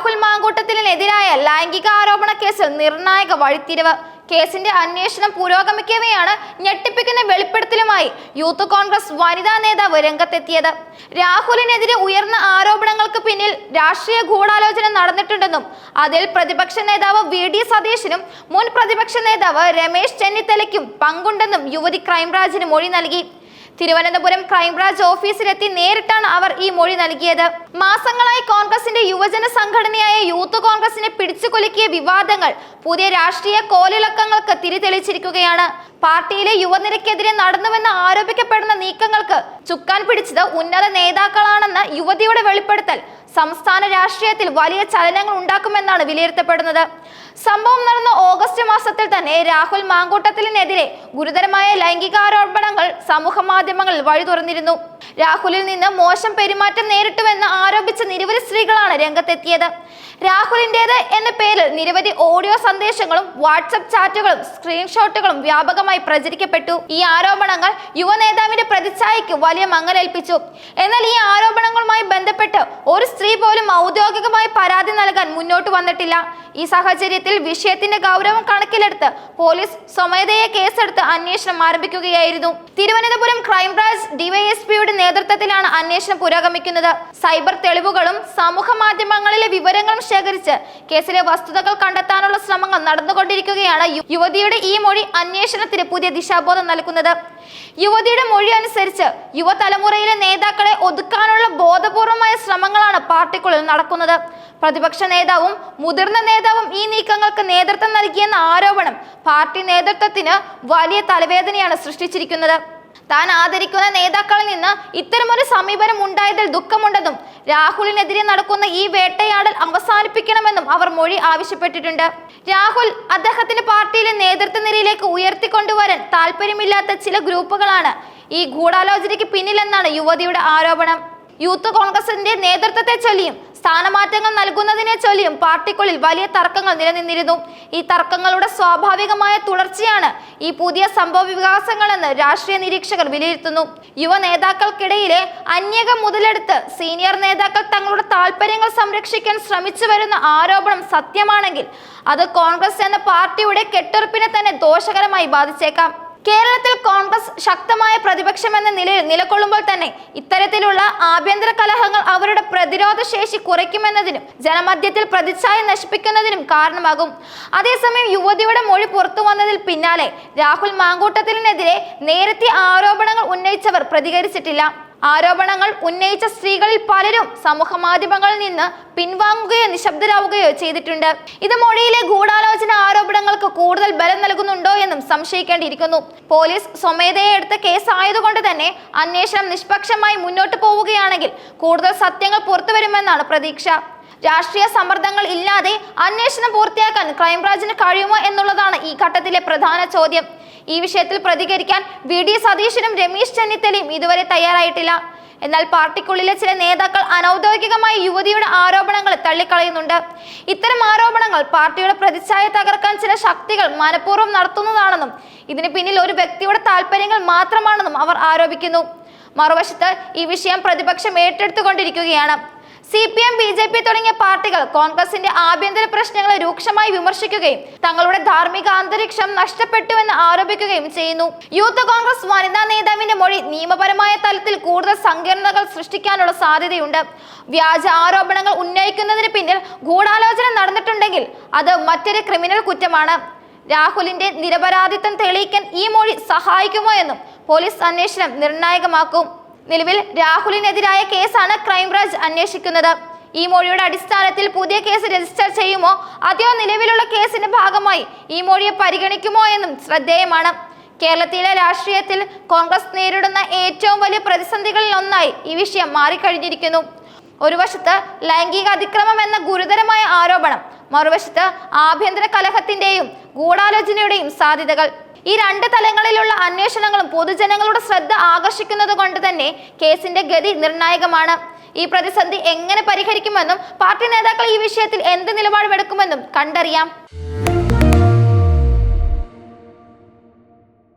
രാഹുൽ മാങ്കൂട്ടത്തിനെതിരായ ലൈംഗിക ആരോപണ കേസിൽ നിർണായക വഴിത്തിരിവ്. കേസിന്റെ അന്വേഷണം പുരോഗമിക്കവെയാണ് ഞെട്ടിപ്പിക്കുന്ന വെളിപ്പെടുത്തലുമായി യൂത്ത് കോൺഗ്രസ് വനിതാ നേതാവ് രംഗത്തെത്തിയത്. രാഹുലിനെതിരെ ഉയർന്ന ആരോപണങ്ങൾക്ക് പിന്നിൽ രാഷ്ട്രീയ ഗൂഢാലോചന നടന്നിട്ടുണ്ടെന്നും അതിൽ പ്രതിപക്ഷ നേതാവ് വി ഡി സതീശനും മുൻ പ്രതിപക്ഷ നേതാവ് രമേശ് ചെന്നിത്തലയ്ക്കും പങ്കുണ്ടെന്നും യുവതി ക്രൈംബ്രാഞ്ചിന് മൊഴി നൽകി. തിരുവനന്തപുരം ക്രൈംബ്രാഞ്ച് ഓഫീസിലെത്തി നേരിട്ടാണ് അവർ ഈ മൊഴി നൽകിയത്. മാസങ്ങളായി കോൺഗ്രസിന്റെ യുവജന സംഘടനയായ യൂത്ത് കോൺഗ്രസിനെ പിടിച്ചുകൊലുക്കിയ വിവാദങ്ങൾ പുതിയ രാഷ്ട്രീയ കോലിളക്കങ്ങൾക്ക് തിരിതെളിച്ചിരിക്കുകയാണ്. പാർട്ടിയിലെ യുവനിരക്കെതിരെ നടന്നുവെന്ന് ആരോപിക്കപ്പെടുന്ന നീക്കങ്ങൾക്ക് ചുക്കാൻ പിടിച്ചത് ഉന്നത നേതാക്കളാണെന്ന് യുവതിയുടെ വെളിപ്പെടുത്തൽ സംസ്ഥാന രാഷ്ട്രീയത്തിൽ വലിയ ചലനങ്ങൾ ഉണ്ടാക്കുമെന്നാണ് വിലയിരുത്തപ്പെടുന്നത്. സംഭവം നടന്ന ഓഗസ്റ്റ് മാസത്തിൽ തന്നെ രാഹുൽ മാങ്കൂട്ടത്തിനെതിരെ ഗുരുതരമായ ലൈംഗികാരോപണങ്ങൾ സമൂഹ മാധ്യമങ്ങളിൽ വഴി തുറന്നിരുന്നു. രാഹുലിൽ നിന്ന് മോശം പെരുമാറ്റം നേരിട്ടുവെന്ന് ആരോപിച്ച നിരവധി സ്ത്രീകളാണ് രംഗത്തെത്തിയത്. രാഹുലിന്റേത് എന്ന പേരിൽ നിരവധി ഓഡിയോ സന്ദേശങ്ങളും വാട്സപ്പ് ചാറ്റുകളും സ്ക്രീൻഷോട്ടുകളും വ്യാപകമായി പ്രചരിക്കപ്പെട്ടു. ഈ ആരോപണങ്ങൾ യുവ നേതാവിന്റെ പ്രതിച്ഛായയ്ക്ക് വലിയ മങ്ങലേൽപ്പിച്ചു. എന്നാൽ ഈ ആരോപണങ്ങളുമായി ഔദ്യോഗികമായി പരാതി നൽകാൻ മുന്നോട്ട് വന്നിട്ടില്ല. ഈ സാഹചര്യത്തിൽ വിഷയത്തിന്റെ ഗൗരവം കണക്കിലെടുത്ത് പോലീസ് സ്വമേധയെ കേസെടുത്ത് അന്വേഷണം ആരംഭിക്കുകയായിരുന്നു. തിരുവനന്തപുരം ക്രൈംബ്രാഞ്ച് ഡിവൈഎസ്പിയുടെ നേതൃത്വത്തിലാണ് അന്വേഷണം പുരോഗമിക്കുന്നത്. സൈബർ തെളിവുകളും സമൂഹ മാധ്യമങ്ങളിലെ വിവരങ്ങളും ശേഖരിച്ച് കേസിലെ വസ്തുതകൾ കണ്ടെത്താനുള്ള ശ്രമങ്ങൾ നടന്നുകൊണ്ടിരിക്കുകയാണ് യുവതിയുടെ ഈ മൊഴി അന്വേഷണത്തിന് പുതിയ ദിശാബോധം നൽകുന്നത്. യുവതിയുടെ മൊഴി അനുസരിച്ച് യുവതലമുറയിലെ നേതാക്കളെ ഒതുക്കാനുള്ള ബോധപൂർവമായ ശ്രമങ്ങളാണ് പാർട്ടിക്കുള്ളിൽ നടക്കുന്നത്. പ്രതിപക്ഷ നേതാവും മുതിർന്ന നേതാവും ഈ നീക്കങ്ങൾക്ക് നേതൃത്വം നൽകിയെന്ന ആരോപണം പാർട്ടി നേതൃത്വത്തിന് വലിയ തലവേദനയാണ് സൃഷ്ടിച്ചിരിക്കുന്നത്. താൻ ആദരിക്കുന്ന നേതാക്കളിൽ നിന്ന് ഇത്തരമൊരു സമീപനം ഉണ്ടായതിൽ ദുഃഖമുണ്ടെന്നും രാഹുലിനെതിരെ നടക്കുന്ന ഈ വേട്ടയാടൽ അവസാനിപ്പിക്കണമെന്നും അവർ മൊഴി ആവശ്യപ്പെട്ടിട്ടുണ്ട്. രാഹുൽ അദ്ദേഹത്തിന്റെ പാർട്ടിയിലെ നേതൃത്വ നിരയിലേക്ക് ഉയർത്തിക്കൊണ്ടുവരാൻ താല്പര്യമില്ലാത്ത ചില ഗ്രൂപ്പുകളാണ് ഈ ഗൂഢാലോചനയ്ക്ക് പിന്നിലെന്നാണ് യുവതിയുടെ ആരോപണം. യൂത്ത് കോൺഗ്രസിന്റെ നേതൃത്വത്തെ ചൊല്ലിയും സ്ഥാനമാറ്റങ്ങൾ നൽകുന്നതിനെ ചൊല്ലിയും പാർട്ടിക്കുള്ളിൽ വലിയ തർക്കങ്ങൾ നിലനിന്നിരുന്നു. ഈ തർക്കങ്ങളുടെ സ്വാഭാവികമായ തുടർച്ചയാണ് ഈ പുതിയ സംഭവ വികാസങ്ങളെന്ന് രാഷ്ട്രീയ നിരീക്ഷകർ വിലയിരുത്തുന്നു. യുവ നേതാക്കൾക്കിടയിലെ അന്യകം മുതലെടുത്ത് സീനിയർ നേതാക്കൾ തങ്ങളുടെ താല്പര്യങ്ങൾ സംരക്ഷിക്കാൻ ശ്രമിച്ചു വരുന്ന ആരോപണം സത്യമാണെങ്കിൽ അത് കോൺഗ്രസ് എന്ന പാർട്ടിയുടെ കെട്ടുറപ്പിനെ തന്നെ ദോഷകരമായി ബാധിച്ചേക്കാം. കേരളത്തിൽ കോൺഗ്രസ് ശക്തമായ പ്രതിപക്ഷം എന്ന നിലയിൽ നിലകൊള്ളുമ്പോൾ തന്നെ ഇത്തരത്തിലുള്ള ആഭ്യന്തര കലഹങ്ങൾ അവരുടെ പ്രതിരോധ ശേഷി കുറയ്ക്കുമെന്നതിനും ജനമധ്യത്തിൽ പ്രതിച്ഛായ നശിപ്പിക്കുന്നതിനും കാരണമാകും. അതേസമയം യുവതിയുടെ മൊഴി പുറത്തു വന്നതിൽ പിന്നാലെ രാഹുൽ മാങ്കൂട്ടത്തിനെതിരെ നേരത്തെ ആരോപണങ്ങൾ ഉന്നയിച്ചവർ പ്രതികരിച്ചിട്ടില്ല. ആരോപണങ്ങൾ ഉന്നയിച്ച സ്ത്രീകളിൽ പലരും സമൂഹ മാധ്യമങ്ങളിൽ നിന്ന് പിൻവാങ്ങുകയോ നിശബ്ദരാവുകയോ ചെയ്തിട്ടുണ്ട്. ഇത് മൊഴിയിലെ ഗൂഢാലോചന ആരോപണങ്ങൾക്ക് കൂടുതൽ ബലം നൽകുന്നുണ്ടോ എന്നും സംശയിക്കേണ്ടിയിരിക്കുന്നു. പോലീസ് സ്വമേധയെ എടുത്ത കേസ് ആയതുകൊണ്ട് തന്നെ അന്വേഷണം നിഷ്പക്ഷമായി മുന്നോട്ട് പോവുകയാണെങ്കിൽ കൂടുതൽ സത്യങ്ങൾ പുറത്തുവരുമെന്നാണ് പ്രതീക്ഷ. രാഷ്ട്രീയ സമ്മർദ്ദങ്ങൾ ഇല്ലാതെ അന്വേഷണം പൂർത്തിയാക്കാൻ ക്രൈംബ്രാഞ്ചിന് കഴിയുമോ എന്നുള്ളതാണ് ഈ ഘട്ടത്തിലെ പ്രധാന ചോദ്യം. ഈ വിഷയത്തിൽ പ്രതികരിക്കാൻ വി ഡി സതീശനും രമേശ് ചെന്നിത്തലയും ഇതുവരെ തയ്യാറായിട്ടില്ല. എന്നാൽ പാർട്ടിക്കുള്ളിലെ ചില നേതാക്കൾ അനൗദ്യോഗികമായി യുവതിയുടെ ആരോപണങ്ങൾ തള്ളിക്കളയുന്നുണ്ട്. ഇത്തരം ആരോപണങ്ങൾ പാർട്ടിയുടെ പ്രതിച്ഛായ തകർക്കാൻ ചില ശക്തികൾ മനഃപൂർവം നടത്തുന്നതാണെന്നും ഇതിന് പിന്നിൽ ഒരു വ്യക്തിയുടെ താല്പര്യങ്ങൾ മാത്രമാണെന്നും അവർ ആരോപിക്കുന്നു. മറുവശത്ത് ഈ വിഷയം പ്രതിപക്ഷം ഏറ്റെടുത്തുകൊണ്ടിരിക്കുകയാണ്. C P M B J P തുടങ്ങിയ പാർട്ടികൾ കോൺഗ്രസിന്റെ ആഭ്യന്തര പ്രശ്നങ്ങളെ രൂക്ഷമായി വിമർശിക്കുകയും തങ്ങളുടെ ധാർമ്മിക അന്തരീക്ഷം നഷ്ടപ്പെട്ടുവെന്ന് ആരോപിക്കുകയും ചെയ്യുന്നു. യൂത്ത് കോൺഗ്രസ് വനിതാ നേതാവിന്റെ മൊഴി നിയമപരമായ തലത്തിൽ കൂടുതൽ സങ്കീർണതകൾ സൃഷ്ടിക്കാനുള്ള സാധ്യതയുണ്ട്. വ്യാജ ആരോപണങ്ങൾ ഉന്നയിക്കുന്നതിന് പിന്നിൽ ഗൂഢാലോചന നടന്നിട്ടുണ്ടെങ്കിൽ അത് മറ്റൊരു ക്രിമിനൽ കുറ്റമാണ്. രാഹുലിന്റെ നിരപരാധിത്വം തെളിയിക്കാൻ ഈ മൊഴി സഹായിക്കുമോ എന്നും പോലീസ് അന്വേഷണം നിർണായകമാക്കും. നിലവിൽ രാഹുലിനെതിരായ കേസാണ് ക്രൈംബ്രാഞ്ച് അന്വേഷിക്കുന്നത്. ഈ മൊഴിയുടെ അടിസ്ഥാനത്തിൽ പുതിയ കേസ് രജിസ്റ്റർ ചെയ്യുമോ? അതോ നിലവിലുള്ള കേസിന്റെ ഭാഗമായി ഈ മൊഴിയെ പരിഗണിക്കുമോ എന്നും ശ്രദ്ധേയമാണ്. കേരളത്തിലെ രാഷ്ട്രീയത്തിൽ കോൺഗ്രസ് നേരിടുന്ന ഏറ്റവും വലിയ പ്രതിസന്ധികളിൽ ഒന്നായി ഈ വിഷയം മാറിക്കഴിഞ്ഞിരിക്കുന്നു. ഒരു വശത്ത് ലൈംഗിക അതിക്രമം എന്ന ഗുരുതരമായ ആരോപണം മറുവശത്ത് ആഭ്യന്തര കലഹത്തിന്റെയും ഗൂഢാലോചനയുടെയും സാധ്യതകൾ. ഈ രണ്ട് തലങ്ങളിലുള്ള അന്വേഷണങ്ങളും പൊതുജനങ്ങളുടെ ശ്രദ്ധ ആകർഷിക്കുന്നത് കൊണ്ട് തന്നെ കേസിന്റെ ഗതി നിർണായകമാണ്. ഈ പ്രതിസന്ധി എങ്ങനെ പരിഹരിക്കുമെന്നും പാർട്ടി നേതാക്കൾ ഈ വിഷയത്തിൽ എന്ത് നിലപാടുമെടുക്കുമെന്നും കണ്ടറിയാം.